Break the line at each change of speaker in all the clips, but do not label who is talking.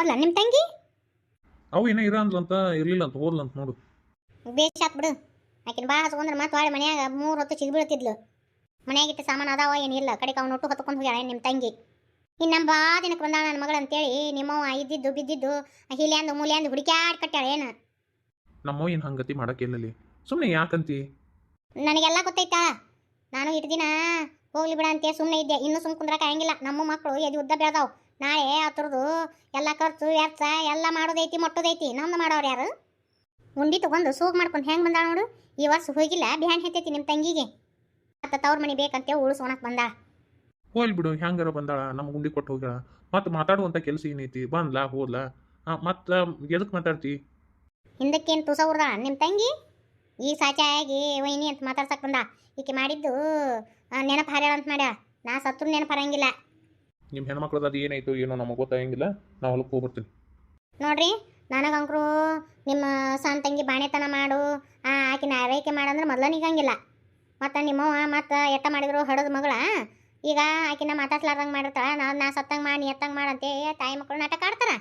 ಹೋದ್ಲ ನಿಮ್ಮ ತಂಗಿ?
ಅವು ಏನೋ ಇರ ಅಂದ್ಲಂತ ಇರ್ಲಿಲ್ಲ ಅಂತ ಹೋದ್ಲಂತ ನೋಡು.
ಬೇಷ್ ಆತ್ ಬಿಡು. ಆಕಿನ ಬಾ ಹಚ್ಕೊಂಡ್ರೆ ಮತ್ತೆ ಹೊಳೆ ಮನ್ಯಾಗ ಮೂರು ಹೊತ್ತು ಚಿಗ್ ಬೀಳ್ತಿದ್ಲು. ಮನ್ಯಾಗಿಟ್ಟು ಸಾಮಾನು ಅದಾವ ಏನಿಲ್ಲ ಕಡೆಗೆ ಅವ್ನು ಒಟ್ಟು ಹೊತ್ಕೊಂಡು ಹೋಗ್ಯಾಳ ನಿಮ್ಮ ತಂಗಿ? ಇನ್ನು ನಮ್ಮ ಬಾ ದಿನಕ್ಕೆ ಬಂದಾಳ ನನ್ನ ಮಗಳು ಅಂತೇಳಿ ನಿಮ್ಮವ್ವ ಇದ್ದಿದ್ದು ಬಿದ್ದಿದ್ದು ಹಿಲಿಯಂದು ಮೂಲಿಯಂದು ಹುಡುಕ್ಯಾಡ್ ಕಟ್ಟಾಳ ಏನು?
ನಮ್ಮವ್ ಏನು ಹಂಗತಿ ಮಾಡಕ್ಕಿಲ್ಲಲಿ ಸುಮ್ಮನೆ ಯಾಕಂತಿ?
ನನಗೆಲ್ಲ ಗೊತ್ತೈತಾ. ನಾನು ಇಟ್ಟ ದಿನ ಹೋಗ್ಲಿ ಬಿಡ ಅಂತೇಳಿ ಸುಮ್ಮನೆ ಇದ್ದೆ. ಇನ್ನೂ ಸುಮ್ಮ ಕುಂದ್ರಕ ಆಗಂಗಿಲ್ಲ. ನಮ್ಮ ಮಕ್ಕಳು ಎದಿ ಉದ್ದ ಬೆಳೆದಾವ್. ನಾಳೆ ಅದ್ರದ್ದು ಎಲ್ಲ ಖರ್ಚು ವೆಚ್ಚ ಎಲ್ಲ ಮಾಡೋದೈತಿ ಮೊಟ್ಟದೈತಿ. ನಮ್ದು ಮಾಡೋರು ಯಾರು? ಉಂಡಿ ತಗೊಂಡು ಸೂಗ್ ಮಾಡ್ಕೊಂಡು ಹೆಂಗೆ ಬಂದಾಳ ನೋಡು. ಈ ವರ್ಷ ಹೋಗಿಲ್ಲ ಬಿಹಾನ್ ಹೆತ್ತೈತಿ ನಿಮ್ಮ ತಂಗಿಗೆ. ಮತ್ತೆ ತವ್ರ ಮನೆ ಬೇಕಂತೆ ಉಳಿಸೋಣಕ್ಕೆ ಬಂದ.
ಹೋಲ್ ಬಿಡು ಹೆಂಗಾರ ಬಂದಾಳ? ನಮ್ಗೆ ಉಂಡಿ ಕೊಟ್ಟು ಹೋಗ್ಯಾಳ. ಮತ್ತೆ ಮಾತಾಡುವಂಥ ಕೆಲಸ ಏನೈತಿ? ಬಂದ್ಲಾ ಹೋದ್ಲಾ? ಮತ್ತೆ ಎದಕ್ಕೆ ಮಾತಾಡ್ತಿ?
ಹಿಂದಕ್ಕೇನು ತುಸ ಉರ್ದಾಳ ನಿಮ್ಮ ತಂಗಿ? ಈ ಸಾಚಾಗಿ ವೈನಿ ಅಂತ ಮಾತಾಡ್ಸಕ್ ಬಂದ. ಈಕೆ ಮಾಡಿದ್ದು ನೆನಪು ಹಾರ್ಯಾಳ ಅಂತ ಮಾಡ್ಯಾಳ. ನಾ ಸತ್ರು ನೆನಪು ಹರಂಗಿಲ್ಲ.
ನಿಮ್ಮ ಹೆಣ್ಮಕ್ಳದ್ದು ಅದು ಏನಾಯ್ತು ಏನೋ ನಮಗೆ ಗೊತ್ತಾಗಂಗಿಲ್ಲ. ನಾವು ಹೊಲಕ್ಕೆ ಹೋಗ್ಬರ್ತೀನಿ.
ನೋಡ್ರಿ ನನಗಂಕರು ನಿಮ್ಮ ಸಣ್ಣ ತಂಗಿ ಬಾಣೆತನ ಮಾಡು. ಆ ಆಕಿನ ಆರೈಕೆ ಮಾಡಂದ್ರೆ ಮೊದಲ ನಿಗಂಗಿಲ್ಲ. ಮತ್ತು ನಿಮ್ಮವ್ವ ಮತ್ತು ಎಟ್ಟ ಮಾಡಿದ್ರು ಹಡದ ಮಗಳ. ಈಗ ಆಕಿನ ಮಾತಾಡ್ಸ್ಲಾರ್ದಂಗೆ ಮಾಡಿರ್ತಾಳ. ನಾ ನಾ ಸತ್ತಂಗೆ ಮಾಡಿ ಎತ್ತಂಗೆ ಮಾಡಂತೆ ತಾಯಿ ಮಕ್ಕಳು ನಾಟಕ ಆಡ್ತಾರ.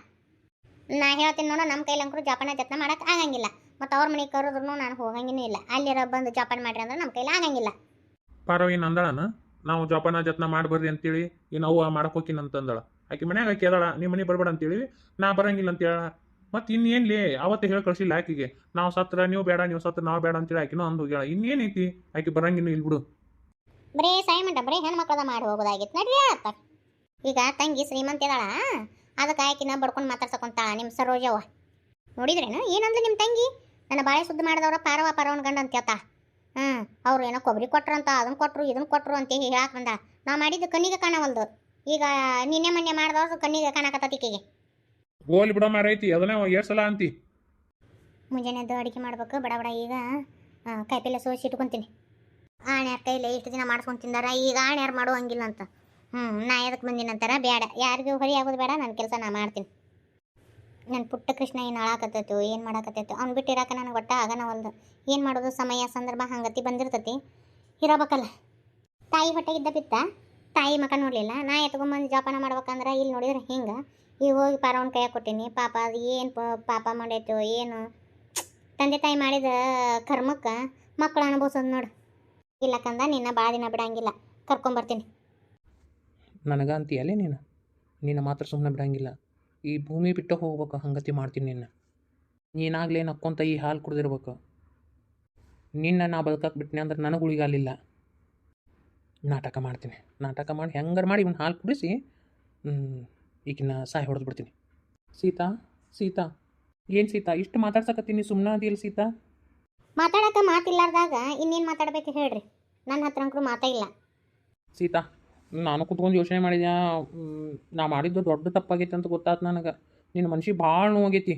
ನಾ ಹೇಳ್ತೀನಿ ನೋಡು ನಮ್ಮ ಕೈಲಂಕರು ಜಪಾನ ಜತ್ನ ಮಾಡಕ್ಕೆ ಆಗಂಗಿಲ್ಲ. ಮತ್ತು ಅವ್ರ ಮನೆಗೆ ಕರೆದ್ರು ನಾನು ಹೋಗಂಗಿನೂ ಇಲ್ಲ. ಅಲ್ಲಿರೋ ಬಂದು ಜಪಾನ್ ಮಾಡ್ರಿ ಅಂದ್ರೆ ನಮ್ಮ ಕೈಲಿ ಆಗಂಗಿಲ್ಲ.
ಪರವಾಗಿ ನಂದಳನ? ಅಂದಳನ ನಾವು ಜೋಪಾನ ಜತ್ನ ಮಾಡ್ಬರ್ರಿ ಅಂತೇಳಿ ಏನು ಅವ್ವ ಮಾಡಕ್ ಹೋಗಿನ ಅಂತಂದಳ. ಆಕೆ ಮನ್ಯಾಗ ಆಕೆ ಅದಳ ನಿಮ್ಮ ಮನೆ ಬರ್ಬೇಡ ಅಂತೇಳಿ, ನಾ ಬರಂಗಿಲ್ಲ ಅಂತ ಹೇಳ ಮತ್ತೆ ಇನ್ನೇನ್ಲಿ, ಅವತ್ತೇ ಹೇಳಿ ಕಳ್ಸಿಲ್ಲ ಆಕಿಗೆ. ನಾವು ಸತ್ರ, ನೀವು ಬೇಡ, ನೀವು ಸತ್ರ, ನಾವು ಬೇಡ ಅಂತೇಳಿ ಆಕಿನೂ ಅಂದು ಹೋಗ್ಯಾಳ. ಇನ್ನೇನೈತಿ ಆಕೆ ಬರಂಗಿನ್ನು ಇಲ್ಲಿ ಬಿಡು.
ಬರೀ ಸೈಮಂಟ, ಬರೀ ಹೆಣ್ಮಕ್ಳದ ಮಾಡಿ ಹೋಗೋದಾಗಿತ್ತು ನಡ್ರಿ ಆತ. ಈಗ ತಂಗಿ ಶ್ರೀಮಂತ ಇದಾಳ, ಅದಕ್ಕೆ ಆಕಿನ ಬಡ್ಕೊಂಡು ಮಾತಾಡ್ಸಕೊಂತಾಳ ನಿಮ್ಮ ಸರೋಜವ್ವ. ನೋಡಿದ್ರೇನು? ಏನಂದ್ಲು ನಿಮ್ಮ ತಂಗಿ? ನನ್ನ ಬಾಳೆ ಸುದ್ದಿ ಮಾಡಿದವ್ರ ಪಾರವ ಪಾರವನ ಗಂಡ ಅಂತ ಹೇಳ್ತಾ. ಹ್ಞೂ ಅವ್ರು ಏನೋ ಕೊಬ್ಬರಿ ಕೊಟ್ರಂತ ಅದನ್ನ ಕೊಟ್ರು ಇದನ್ನ ಕೊಟ್ರು ಅಂತ ಹೇಳಕ್ಕೆ ಬಂದ ನಾ ಮಾಡಿದ್ದು ಕಣ್ಣಿಗೆ ಕಾಣವಲ್ದು. ಈಗ ನಿನ್ನೆ ಮೊನ್ನೆ ಮಾಡಿದವ್ರು ಕಣ್ಣಿಗೆ ಕಾಣಕತ್ತತಿಕೆಗೆ
ಗೋಲಿ ಬಿಡ ಮಾರೈತಿ ಅದನ್ನೇ ಎರಡು ಸಲ ಅಂತಿ.
ಮುಂಜಾನೆ ಎದ್ದು ಅಡುಗೆ ಮಾಡ್ಬೇಕು ಬಡ ಬಡ ಈಗ ಕಾಯಿಪಲ್ಲೆ ಸೋಸಿ ಇಟ್ಕೊಂತೀನಿ. ಆಣ್ಯಾರ ಕೈಲಿ ಇಷ್ಟು ದಿನ ಮಾಡ್ಸ್ಕೊಂಡು ತಿಂದಾರ ಈಗ ಆಣ್ಯಾರು ಮಾಡೋ ಹಂಗಿಲ್ಲ ಅಂತ. ಹ್ಞೂ ನಾ ಎದಕ್ಕೆ ಬಂದಿನಂತಾರ ಬೇಡ ಯಾರಿಗೂ ಹೊರಿ ಆಗೋದು ಬೇಡ ನನ್ನ ಕೆಲಸ ನಾ ಮಾಡ್ತೀನಿ. ನನ್ನ ಪುಟ್ಟ ಕೃಷ್ಣ ಏನು ಹಾಳಾಕತ್ತೈತು ಏನು ಮಾಡಾಕತ್ತೈತು, ಅವ್ನು ಬಿಟ್ಟಿರಾಕ ನನಗೆ ಒಟ್ಟ ಆಗನವಲ್ದು ಏನು ಮಾಡೋದು ಸಮಯ ಸಂದರ್ಭ ಹಂಗತಿ ಬಂದಿರ್ತತಿ. ಇರಬೇಕಲ್ಲ. ತಾಯಿ ಹೊಟ್ಟೆಗಿದ್ದ ಬಿತ್ತ, ತಾಯಿ ಮಕ ನೋಡಲಿಲ್ಲ. ನಾ ಎತ್ಕೊಂಬಂದು ಜೋಪಾನ ಮಾಡ್ಬೇಕಂದ್ರೆ ಇಲ್ಲಿ ನೋಡಿದ್ರೆ ಹಿಂಗೆ. ಈಗ ಹೋಗಿ ಪಾರವನ ಕೈಯಾಗ ಕೊಟ್ಟೀನಿ, ಪಾಪ ಅದು ಏನು ಪಾಪ ಮಾಡೈತು, ಏನು? ತಂದೆ ತಾಯಿ ಮಾಡಿದ ಕರ್ಮಕ್ಕೆ ಮಕ್ಕಳು ಅನುಭವಿಸೋದು ನೋಡು. ಇಲ್ಲಕಂದ ನಿನ್ನ ಭಾಳ ದಿನ ಬಿಡಂಗಿಲ್ಲ. ಕರ್ಕೊಂಬರ್ತೀನಿ.
ನನಗಂತೀಯಲ್ಲೇ ನೀನು? ನಿನ್ನ ಮಾತ್ರ ಸುಮ್ಮನೆ ಬಿಡಂಗಿಲ್ಲ. ಈ ಭೂಮಿ ಬಿಟ್ಟು ಹೋಗ್ಬೇಕು ಹಂಗತಿ ಮಾಡ್ತೀನಿ ನಿನ್ನ. ನೀನಾಗಲೇ ನಕ್ಕೊಂತ ಈ ಹಾಲು ಕುಡ್ದಿರ್ಬೇಕು. ನಿನ್ನ ನಾ ಬದುಕಕ್ಕೆ ಬಿಟ್ಟಿನಿ ಅಂದ್ರೆ ನನಗೆ ಉಳಿಗಾಲಿಲ್ಲ ನಾಟಕ ಮಾಡ್ತೀನಿ. ನಾಟಕ ಮಾಡಿ ಹೆಂಗಾರು ಮಾಡಿ ಇವ್ನ ಹಾಲು ಕುಡಿಸಿ ಈಗಿನ ಸಾಯಿ ಹೊಡೆದು ಬಿಡ್ತೀನಿ. ಸೀತಾ ಸೀತಾ ಏನು ಸೀತಾ? ಇಷ್ಟು ಮಾತಾಡ್ಸಕತ್ತೀನಿ ಸುಮ್ಮನೆ ಅದಿಲ್ಲ ಸೀತಾ?
ಮಾತಾಡಕ್ಕೆ ಮಾತಿಲ್ಲಾರ್ದಾಗ ಇನ್ನೇನು ಮಾತಾಡ್ಬೇಕು ಹೇಳ್ರಿ. ನನ್ನ ಹತ್ರ ಅಂಕರು ಮಾತಾ ಇಲ್ಲ.
ಸೀತಾ ನಾನು ಕುತ್ಕೊಂಡು ಯೋಚನೆ ಮಾಡಿದ್ಯಾ? ನಾ ಮಾಡಿದ್ದು ದೊಡ್ಡ ತಪ್ಪಾಗೈತಿ ಅಂತ ಗೊತ್ತಾಯ್ತು ನನಗೆ. ನಿನ್ನ ಮನ್ಸಿಗೆ ಭಾಳ ನೋವಾಗೈತಿ.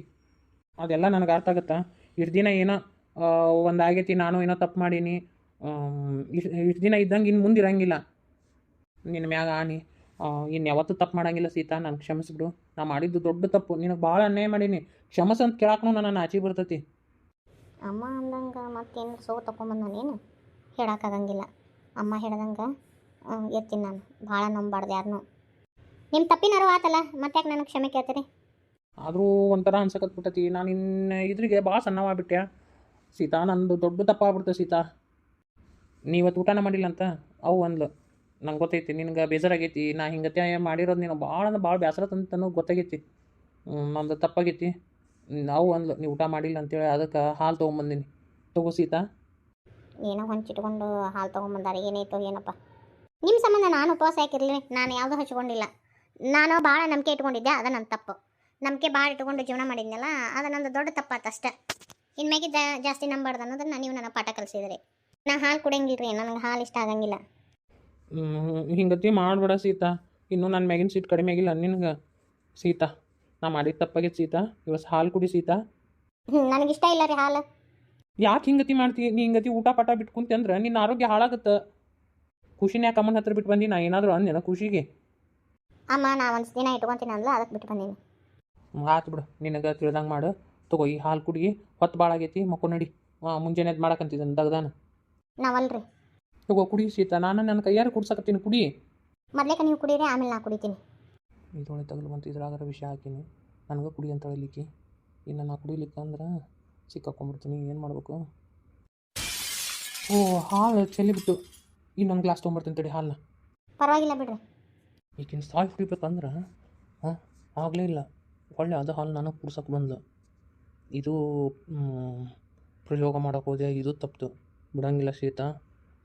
ಅದೆಲ್ಲ ನನಗೆ ಅರ್ಥ ಆಗತ್ತೆ? ಇಷ್ಟು ದಿನ ಏನೋ ಒಂದು ಆಗೈತಿ ನಾನು ಏನೋ ತಪ್ಪು ಮಾಡೀನಿ. ಇಷ್ಟು ಇಷ್ಟು ದಿನ ಇದ್ದಂಗೆ ಇನ್ನು ಮುಂದೆ ಇರಂಗಿಲ್ಲ. ನಿನ್ನ ಮ್ಯಾಗ ಆನಿ ಇನ್ನು ಯಾವತ್ತೂ ತಪ್ಪು ಮಾಡಂಗಿಲ್ಲ ಸೀತಾ, ನಾನು ಕ್ಷಮಿಸ್ಬಿಡು. ನಾ ಮಾಡಿದ್ದು ದೊಡ್ಡ ತಪ್ಪು. ನಿನಗೆ ಭಾಳ ಅನ್ಯಾಯ ಮಾಡೀನಿ. ಕ್ಷಮಸ ಅಂತ ಕೇಳಕ್ಕೂ ನನ್ನ ಆಚೆ ಬರ್ತೈತಿ.
ಅಮ್ಮ ಅಂದಂಗೆ ಮತ್ತೇನು ಸೋ ತಗೊಂಬಂದಾನೇನು ಹೇಳೋಕ್ಕಾಗಂಗಿಲ್ಲ ಅಮ್ಮ ಹೇಳ್ದಂಗೆ ಎತ್ತೀನಿ ನಾನು. ಭಾಳ ನಂಬಾರ್ದು ಯಾರನ್ನೂ ನಿಮ್ಮ ತಪ್ಪಿನಾರು ಆತಲ್ಲ ಮತ್ತೆ ನನಗೆ ಕ್ಷಮೆ ಕೇಳ್ತೀರಿ
ಆದರೂ ಒಂಥರ ಅನ್ಸಕತ್ ಬಿಟ್ಟತಿ. ನಾನು ಇನ್ನು ಇದ್ರಿಗೆ ಭಾಳ ಸಣ್ಣವಾಗ್ಬಿಟ್ಟೆ ಸೀತಾ ನಂದು ದೊಡ್ಡ ತಪ್ಪಾಗ್ಬಿಡ್ತು ಸೀತಾ. ನೀವತ್ತು ಊಟನ ಮಾಡಿಲ್ಲ ಅಂತ ಅವು ಅಂದ್ಲು. ನಂಗೆ ಗೊತ್ತೈತಿ ನಿನಗೆ ಬೇಜಾರಾಗೈತಿ. ನಾ ಹಿಂಗತೆ ಮಾಡಿರೋದು ನೀನು ಭಾಳ ಅಂದ್ರೆ ಭಾಳ ಬೇಸರ ತಂತನೂ ಗೊತ್ತಾಗೈತಿ. ನಂದು ತಪ್ಪಾಗೈತಿ. ನಾವು ಅಂದ್ಲು ನೀವು ಊಟ ಮಾಡಿಲ್ಲ ಅಂತೇಳಿ ಅದಕ್ಕೆ ಹಾಲು ತೊಗೊಂಬಂದಿನಿ. ತಗೋ ಸೀತಾ.
ಏನೋ ಹೊಂಚಿಟ್ಕೊಂಡು ಹಾಲು ತೊಗೊಂಬಂದಾರೆ ಏನೈತೋ ಏನಪ್ಪ. ನಿಮ್ಮ ಸಂಬಂಧ ನಾನು ಉಪವಾಸ ಹಾಕಿರಲಿ ನಾನು ಯಾವುದೂ ಹಚ್ಕೊಂಡಿಲ್ಲ. ನಾನು ಭಾಳ ನಂಬಿಕೆ ಇಟ್ಕೊಂಡಿದ್ದೆ ಅದು ನನ್ನ ತಪ್ಪು. ನಂಬಿಕೆ ಭಾಳ ಇಟ್ಕೊಂಡು ಜೀವನ ಮಾಡಿದ್ನಲ್ಲ ಅದು ನಂದು ದೊಡ್ಡ ತಪ್ಪಾತು ಅಷ್ಟೇ. ಇನ್ಮ್ಯಾಗೆ ಜಾ ಜಾಸ್ತಿ ನಂಬಾರ್ದು ಅನ್ನೋದನ್ನ ನೀವು ನನ್ನ ಪಾಠ ಕಲಿಸಿದ್ರಿ. ನಾ ಹಾಲು ರೀ ನನಗೆ ಹಾಲು ಇಷ್ಟ ಆಗಂಗಿಲ್ಲ.
ಹಿಂಗತಿ ಮಾಡ್ಬೇಡ ಸೀತಾ. ಇನ್ನೂ ನನ್ನ ಮ್ಯಾಗಿನ ಸೀಟ್ ಕಡಿಮೆ ಆಗಿಲ್ಲ ನಿನಗೆ ಸೀತಾ. ನಾ ಮಾಡಿದ ತಪ್ಪಾಗೆ ಸೀತಾ. ಇವತ್ತು ಹಾಲು ಕುಡಿ ಸೀತಾ.
ನನಗಿಷ್ಟ ಇಲ್ಲ ರೀ ಹಾಲು.
ಯಾಕೆ ಹಿಂಗತಿ ಮಾಡ್ತಿ? ನೀ ಹಿಂಗತಿ ಊಟ ಪಾಠ ಬಿಟ್ಕೊಂತಿ ಅಂದ್ರೆ ನಿನ್ನ ಆರೋಗ್ಯ ಹಾಳಾಗುತ್ತೆ. ಖುಷಿನ ಯಾಕೆ ಅಮ್ಮನ ಹತ್ರ ಬಿಟ್ಟು ಬಂದಿ? ನಾ ಏನಾದರೂ ಅಂದೇನ ಖುಷಿಗೆ?
ಅಮ್ಮ ನಾ ಒಂದು ದಿನ ಇಟ್ಕೊತೀನಿ ಅಂದ್ಲ ಅದಕ್ಕೆ ಬಿಟ್ಟು ಬಂದೀನಿ.
ಆತು ಬಿಡು ನಿನಗೆ ತಿಳಿದಂಗೆ ಮಾಡು. ತಗೋ ಈ ಹಾಲು ಕುಡಿ ಹೊತ್ತು ಭಾಳ ಆಗೈತಿ ಮಕ್ಕಳು ನಡಿ. ಮುಂಜಾನೆ ಅದು ಮಾಡಕ್ಕಂತಿದ್ದಾನೆ ದಗ್ದಾನ.
ನಾವಲ್ರಿ.
ತಗೋ ಕುಡಿ ಸೀತ ನಾನು ನನ್ನ ಕೈಯಾರು ಕುಡ್ಸಕತ್ತೀನಿ ಕುಡಿ.
ಮೊದಲೇಕ ನೀವು ಕುಡೀರಿ ಆಮೇಲೆ ನಾ ಕುಡಿತೀನಿ.
ಇದೊಳಗೆ ತಗಲು ಬಂತು ಇದ್ರಾಗಾರ ವಿಷಯ ಹಾಕಿನಿ. ನನಗೆ ಕುಡಿ ಅಂತ ಹೇಳಿಲಿಕ್ಕೆ. ಇನ್ನು ನಾ ಕುಡಿಲಿಕ್ಕೆ ಅಂದ್ರೆ ಸಿಕ್ಕಾಕೊಂಡ್ಬಿಡ್ತೀನಿ ಏನು ಮಾಡಬೇಕು? ಓ ಹಾಲು ಚೆಲ್ಲಿಬಿಟ್ಟು ಇನ್ನೊಂದು ಗ್ಲಾಸ್ ತೊಗೊಂಬರ್ತೀನಿ ತಡಿ ಹಾಲನ್ನ
ಪರವಾಗಿಲ್ಲ ಬಿಡ್ರಿ.
ಈಗಿನ ಸಾಯ್ ಕುಡಿಬೇಕಂದ್ರೆ ಹಾಂ ಆಗಲೇ ಇಲ್ಲ. ಒಳ್ಳೆ ಅದು ಹಾಲು ನನಗೆ ಕುಡ್ಸಕ್ಕೆ ಬಂದ್ಲು. ಇದು ಪ್ರಯೋಗ ಮಾಡೋಕೆ ಹೋದೆ ಇದು ತಪ್ಪಿತು ಬಿಡಂಗಿಲ್ಲ ಶೀತ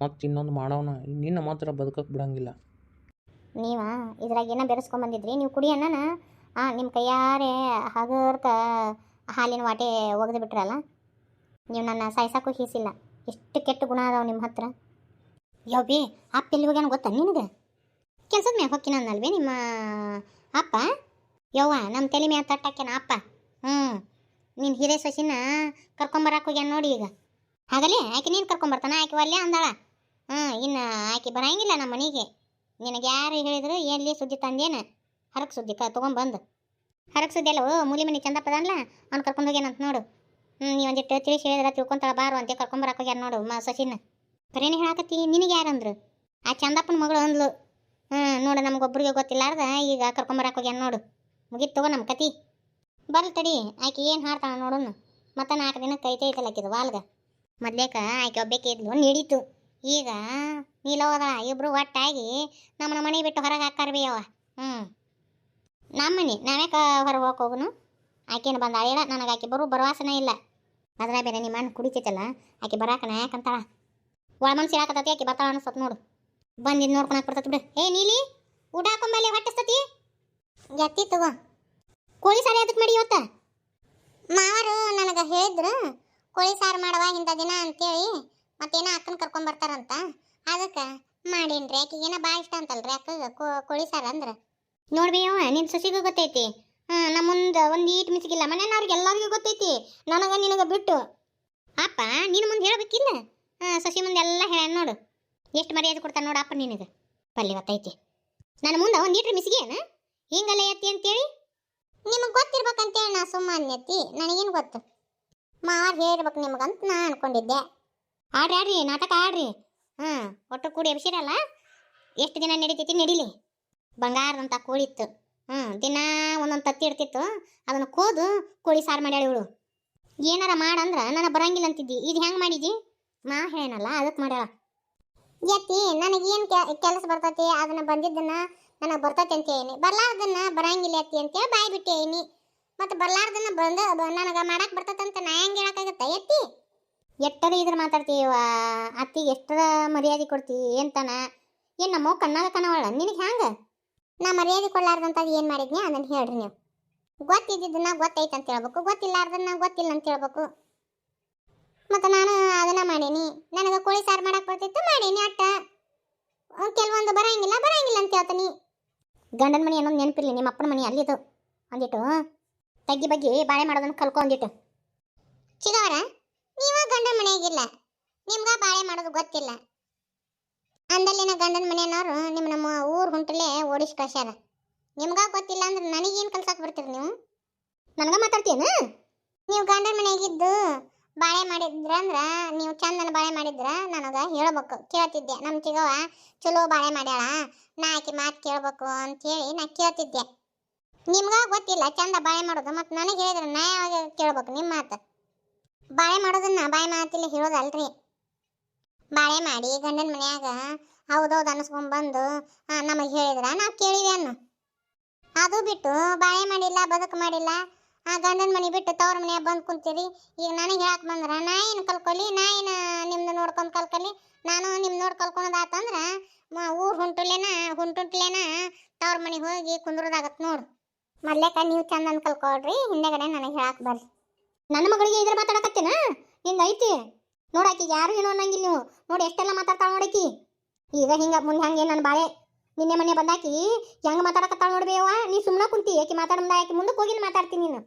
ಮತ್ತು ಇನ್ನೊಂದು ಮಾಡೋಣ. ನಿನ್ನ ಮಾತ್ರ ಬದುಕಕ್ಕೆ ಬಿಡಂಗಿಲ್ಲ.
ನೀವ? ಇದ್ರಾಗ ಏನೋ ಬೆರೆಸ್ಕೊಂಬಂದಿದ್ರಿ ನೀವು ಕುಡಿಯಣ್ಣ ಆ ನಿಮ್ಮ ಕೈಯಾರೆ ಹಗರ್ಕ ಹಾಲಿನ ವಾಟೆ ಒಗೆದು ಬಿಟ್ರಲ್ಲ? ನೀವು ನನ್ನ ಸಾಯಿಸಾಕು ಹೀಸಿಲ್ಲ. ಎಷ್ಟು ಕೆಟ್ಟ ಗುಣ ಅದಾವೆ ನಿಮ್ಮ ಹತ್ರ. ಯವ್ಬಿ ಅಪ್ಪ ಎಲ್ಲಿ ಹೋಗ್ಯಾನ ಗೊತ್ತಾ ನಿನಗೆ? ಕೆಲ್ಸದ ಮ್ಯಾಗ ಹೊಕ್ಕಿನ ಅನ್ನಲ್ವೇ ನಿಮ್ಮ ಅಪ್ಪ? ಯವ್ವ ನಮ್ಮ ತಲೆ ಮ್ಯಾಗ ತಟ್ಟಾಕ್ಯಾನ ಅಪ್ಪ. ಹ್ಞೂ ನಿನ್ನ ಹಿರೇ ಸೊಸಿನ ಕರ್ಕೊಂಬರಕ್ಕೆ ಹೋಗ್ಯಾನ ನೋಡಿ ಈಗ. ಹಾಗಲೇ, ಆಕೆ ನೀನು ಕರ್ಕೊಂಬರ್ತಾನ? ಆಕೆ ಒಲ್ಲೆ ಅಂದಾಳ. ಹ್ಞೂ ಇನ್ನು ಆಕೆ ಬರಂಗಿಲ್ಲ ನಮ್ಮ ಮನೆಗೆ. ನಿನಗೆ ಯಾರು ಹೇಳಿದ್ರು, ಎಲ್ಲಿ ಸುದ್ದಿ ತಂದೇನು? ಹರಕ್ ಸುದ್ದಿ ಕ, ತೊಗೊಂಬಂದು. ಹರಕ್ ಸುದ್ದಿ ಅಲ್ಲ ಓ ಮೂಲಿ ಮನೆ ಚಂದಪ್ಪ ಅಲ್ಲ ಅವ್ನು ಕರ್ಕೊಂಡು ಹೋಗ್ಯಾನಂತ ನೋಡು. ಹ್ಞೂ ನೀ ಒಂದಿಟ್ಟು ತಿಳಿಸಿ ಹೇಳಿದ್ರೆ ತಿಳ್ಕೊಂತಾಳ, ಬಾರು ಅಂತ ಕರ್ಕೊಂಬರಕ್ಕೆ ಹೋಗ್ಯಾನ ನೋಡು ಮ ಸೊಸಿನ. ಬರೇನೆ ಹೇಳಾಕತ್ತಿ, ನಿನಗೆ ಯಾರಂದ್ರು ಆ ಚಂದಪ್ಪನ ಮಗಳು ಅಂದ್ಲು ಹ್ಞೂ ನೋಡು ನಮಗೊಬ್ಬರಿಗೆ ಗೊತ್ತಿಲ್ಲಾರ್ದ, ಈಗ ಕರ್ಕೊಂಬರಕ್ಕೆ ಹೋಗ್ಯಾನ ನೋಡು. ಮುಗಿತು ತಗೋ ನಮ್ಮ ಕತಿ. ಬರ್ಲಿ ತಡಿ, ಆಕೆ ಏನು ಹಾಡ್ತಾಳೆ ನೋಡೋಣ ಮತ್ತೆ ನಾಲ್ಕು ದಿನ ಕೈ ಐತಲ್ಲ ಆಕಿದು ವಾಲ್ಗ. ಮೊದ್ಲೇಕ ಆಕೆ ಒಬ್ಬೇಕೆ ಇದ್ಲು ನಡೀತು ಈಗ ಹೋದ ಇಬ್ರು ಒಟ್ಟಾಗಿ ನಮ್ಮನ ಮನೆ ಬಿಟ್ಟು ಹೊರಗೆ ಹಾಕಾರ ಅವ ಹ್ಞೂ ನಮ್ಮ ಮನೆ ನಾವ್ಯಾಕೆ ಹೊರಗೆ ಹೋಗಕ್ಕೆ ಹೋಗುನು? ಆಕೇನು ಬಂದ ಅಳಿಯಲ್ಲ ನನಗೆ ಆಕೆ ಬರು ಭರವಾಸನೆ ಇಲ್ಲ. ಅದ್ರ ಬೇರೆ ನಿಮ್ಮ ಅಣ್ಣ ಕುಡಿತೈತಲ್ಲ, ಆಕೆ ಬರಾಕನ ಯಾಕಂತಾಳ ಒಳ ಸಿಡಾಕತ್ತತಿ ಆಕೆ ಬರ್ತಾಳ ಅನಿಸ್ತತ್ ನೋಡು. ಬಂದಿದ್ದು ನೋಡ್ಕೊಳಕ್ ಬಿಡ್ತತಿ ಬಿಡು. ಏ ನೀಲಿ ಊಟ ಹಾಕೊಂಬಲ್ಲಿ ಹೊಟ್ಟಿಸ್ತತಿ ಎತ್ತಿ ತಗೋ. ಕೋಳಿ ಸಾರು ಅದಕ್ಕೆ ಮಾಡಿ ಇವತ್ತ? ಮಾವರು ನನಗೆ ಹೇಳಿದ್ರು ಕೋಳಿ ಸಾರು ಮಾಡುವ ಇಂಥ ದಿನ ಅಂತೇಳಿ ಮತ್ತೇನೋ ಅಕ್ಕನ ಕರ್ಕೊಂಡ್ ಬರ್ತಾರಂತ. ಅದಕ್ಕೆ ಆಕೆಗೆ ಆಕಿಗೇನ ಭಾಳ ಇಷ್ಟ ಅಂತಲ್ರಿ ಅಕ್ಕಗೆ ಕೋಳಿ ಸಾರು ಅಂದ್ರೆ. ನೋಡ್ಬಿ ಅವ ನಿನ್ನ ಸೊಸಿಗೂ ಗೊತ್ತೈತಿ. ಹಾಂ ನಮ್ಮ ಮುಂದೆ ಒಂದು ಈಟ್ ಮಿಸಿಗಿಲ್ಲ ಮನೆಯವ್ರಿಗೆ ಎಲ್ಲರಿಗೂ ಗೊತ್ತೈತಿ. ನನಗೆ ನಿನಗೆ ಬಿಟ್ಟು. ಅಪ್ಪ ನಿನ್ನ ಮುಂದೆ ಹೇಳ್ಬೇಕಿಲ್ಲ? ಹಾಂ, ಸಸಿ ಮುಂದೆ ಎಲ್ಲ ಹೇಳ ನೋಡು. ಎಷ್ಟು ಮರ್ಯಾದೆ ಕೊಡ್ತಾನೆ ನೋಡಪ್ಪ ನಿನಗೆ. ಪಲ್ಲಿ ಗೊತ್ತೈತಿ ನನ್ನ ಮುಂದೆ ಒಂದು ಲೀಟ್ರ್ ಮಿಸಿಗೇನ ಹಿಂಗಲ್ಲ ಎತ್ತಿ ಅಂತೇಳಿ? ನಿಮಗೆ ಗೊತ್ತಿರ್ಬೇಕಂತೇಳಿ ನಾ ಸುಮ್ಮನೆ ಎತ್ತಿ. ನನಗೇನು ಗೊತ್ತು? ಮಾರ್ ಹೇಳ್ಬೇಕು ನಿಮಗಂತ ನಾ ಅನ್ಕೊಂಡಿದ್ದೆ. ಆಡ್ರಿ ಆಡ್ರಿ, ನಾಟಕ ಆಡ್ರಿ. ಹಾಂ, ಒಟ್ಟು ಕೂಡಿ ಎಬ್ಸಿರಲ್ಲ? ಎಷ್ಟು ದಿನ ನಡೀತೈತಿ ನಡೀಲಿ? ಬಂಗಾರದಂಥ ಕೋಳಿ ಇತ್ತು ಹ್ಞೂ ದಿನ ಒಂದೊಂದು ತತ್ತಿ ಇಡ್ತಿತ್ತು. ಅದನ್ನು ಕೋದು ಕೋಳಿ ಸಾರು ಮಾಡ್ಯಾಳ ಇವಳು. ಏನಾರ ಮಾಡಂದ್ರ ನನಗೆ ಬರಂಗಿಲ್ಲ ಅಂತಿದ್ದಿ. ಇದು ಹೆಂಗೆ ಮಾಡಿದಿ? ಮಾ ಹೇಳಲ್ಲ ಅದಕ್ಕೆ ಮಾಡ್ಯಾಳ. ಎತ್ತಿ ನನಗೇನು ಕೆಲಸ ಬರ್ತೈತಿ, ಅದನ್ನ ಬಂದಿದ್ದನ್ನ ನನಗೆ ಬರ್ತೈತಿ ಅಂತ ಹೇಳಿ ಬರ್ಲಾರ್ದನ್ನ ಬರಂಗಿಲ್ಲ ಎತ್ತಿ ಅಂತೇಳಿ ಬಾಯಿ ಬಿಟ್ಟೇನಿ ಮತ್ತು ಬರ್ಲಾರ್ದನ್ನ ಬಂದ ನನಗೆ ಮಾಡಕ್ಕೆ ಅಂತ ನಾ ಹೆಂಗೆ ಹೇಳಕ್ಕಾಗತ್ತ ಎತ್ತಿ ಎಟ್ಟರ ಇದ್ರ ಮಾತಾಡ್ತೀವ ಅತ್ತಿಗೆ ಎಷ್ಟರ ಮರ್ಯಾದೆ ಕೊಡ್ತಿ ಏನ್ತಾನ ಏನು ನಮ್ಮ ಕಣ್ಣಾಗ ಕಣವಳ? ನಿನಗೆ ಹ್ಯಾಂಗ? ನಾ ಮರ್ಯಾದೆ ಕೊಡ್ಲಾರ್ದಂತ ಏನು ಮಾಡಿದ್ನಿ ಅದನ್ನ ಹೇಳ್ರಿ ನೀವು. ಗೊತ್ತಿದ್ದನ್ನ ಗೊತ್ತೈತೆ ಅಂತ ಹೇಳ್ಬೇಕು, ಗೊತ್ತಿಲ್ಲಾರ್ದನ್ನ ಗೊತ್ತಿಲ್ಲ ಅಂತ ಹೇಳ್ಬೇಕು. ಮತ್ತು ನಾನು ಅದನ್ನ ಮಾಡೀನಿ. ನನಗೆ ಕೋಳಿ ಸಾರು ಮಾಡಕ್ಕೆ ಬರ್ತಿತ್ತು ಮಾಡೀನಿ ಅಟ್ಟ. ಕೆಲವೊಂದು ಬರಂಗಿಲ್ಲ ಬರಂಗಿಲ್ಲ ಅಂತ ಹೇಳ್ತೀನಿ ಗಂಡನ ಮನೆ ಅನ್ನೋದು ನೆನಪಿರಲಿ ನಿಮ್ಮ ಅಪ್ಪನ ಮನೆ ಅಲ್ಲಿದು. ಅಂದಿಟ್ಟು ತಗ್ಗಿ ಬಗ್ಗೆ ಬಾಳೆ ಮಾಡೋದನ್ನ ಕಲ್ಕೊ ಅಂದಿಟ್ಟು. ಚಿಗವರ ನೀವ ಗಂಡನ ಮನೆಯಾಗಿಲ್ಲ. ನಿಮ್ಗ ಬಾಳೆ ಮಾಡೋದು ಗೊತ್ತಿಲ್ಲ. ಅಂದಲ್ಲಿನ ಗಂಡನ ಮನೆಯವರು ನಿಮ್ಮ ನಮ್ಮ ಊರು ಹೊಂಟಲೇ ಓಡಿಸಿ ಕಳ್ಸ್ಯಾರ. ನಿಮ್ಗ ಗೊತ್ತಿಲ್ಲ ಅಂದ್ರೆ ನನಗೇನು ಕಲ್ಸಕ್ ಬರ್ತೀರಿ ನೀವು? ನನಗ ಮಾತಾಡ್ತೀನ ನೀವು ಗಂಡನ ಮನೆಯಾಗಿದ್ದು ಬಾಳೆ ಮಾಡಿದ್ರ ಅಂದ್ರ, ನೀವು ಚಂದನ ಬಾಳೆ ಮಾಡಿದ್ರ ನನಗ ಹೇಳ್ಬೇಕು. ಕೇಳ್ತಿದ್ದೆ. ನಮ್ಮ ಚಿಗವ ಚಲೋ ಬಾಳೆ ಮಾಡ್ಯಾಳ. ನಾ ಆಕೆ ಮಾತು ಕೇಳ್ಬೇಕು ಅಂತೇಳಿ ನಾ ಕೇಳ್ತಿದ್ದೆ. ನಿಮ್ಗ ಗೊತ್ತಿಲ್ಲ ಚಂದ ಬಾಳೆ ಮಾಡೋದು ಮತ್ತು ನನಗೆ ಹೇಳಿದ್ರೆ ನಾ ಯಾವಾಗ ಕೇಳ್ಬೇಕು ನಿಮ್ಮ ಮಾತು? ಬಾಳೆ ಮಾಡೋದನ್ನ ಬಾಯಿ ಮಾತಿಲ್ಲ ಹೇಳೋದಲ್ರಿ. ಬಾಳೆ ಮಾಡಿ ಗಂಡನ ಮನ್ಯಾಗ ಹೌದೌದು ಅನ್ಸ್ಕೊಂಡ್ ಬಂದು ನಮಗೆ ಹೇಳಿದ್ರ ನಾವು ಕೇಳಿವೆ ಅನ್ನು. ಅದು ಬಿಟ್ಟು, ಬಾಳೆ ಮಾಡಿಲ್ಲ, ಬದುಕು ಮಾಡಿಲ್ಲ ಆ ಗಂಡನ ಮನೆ ಬಿಟ್ಟು ತವ್ರ ಮನೆ ಬಂದು ಕುಂತೀರಿ. ಈಗ ನನಗೆ ಹೇಳಕ್ ಬಂದ್ರ, ನಾ ಏನು ಕಲ್ಕೊಲಿ, ನಾ ಏನು ನಿಮ್ದು ನೋಡ್ಕೊಂಡು ಕಲ್ಕಲಿ? ನಾನು ನಿಮ್ ನೋಡಿ ಕಲ್ಕೊಳೋದಾತಂದ್ರ ಊರು ಹೊಂಟುಲೇನ, ಹೊಂಟುಂಟ್ಲೇನ ತವ್ರ ಮನೆಗೆ ಹೋಗಿ ಕುಂದ್ರದಾಗತ್ತೆ ನೋಡು. ಮೊದ್ಲೇಕ ನೀವು ಚಂದನ್ ಕಲ್ಕೊಳ್ರಿ, ಹಿಂದೆಗಡೆ ನನಗೆ ಹೇಳಕ್ ಬರ್ರಿ. ನನ್ನ ಮಗಳಿಗೆ ಇದ್ರ ಮಾತಾಡಕತ್ತೇನ? ಹಿಂಗ ಐತಿ? ನೋಡಾಕಿ ಯಾರು ಏನೋ ಅನ್ನಂಗಿಲ್ಲ ನೀವು. ನೋಡಿ ಎಷ್ಟೆಲ್ಲ ಮಾತಾಡ್ತಾಳ ನೋಡಕಿ ಈಗ ಹಿಂಗ ಮುಂದೆ ಹಂಗೆ ನನ್ನ ಬಾಳೆ. ನಿನ್ನೆ ಮನೆ ಬಂದಾಕಿ, ಹೆಂಗ್ ಮಾತಾಡಕತ್ತಾಳ ನೋಡ್ಬೇವ ನೀ ಸುಮ್ಮನೆ ಕುಂತಿ, ಆಕಿ ಮಾತಾಡ ಆಕಿ ಮುಂದಕ್ಕೆ ಹೋಗಿ ಮಾತಾಡ್ತೀನಿ ನೀನು.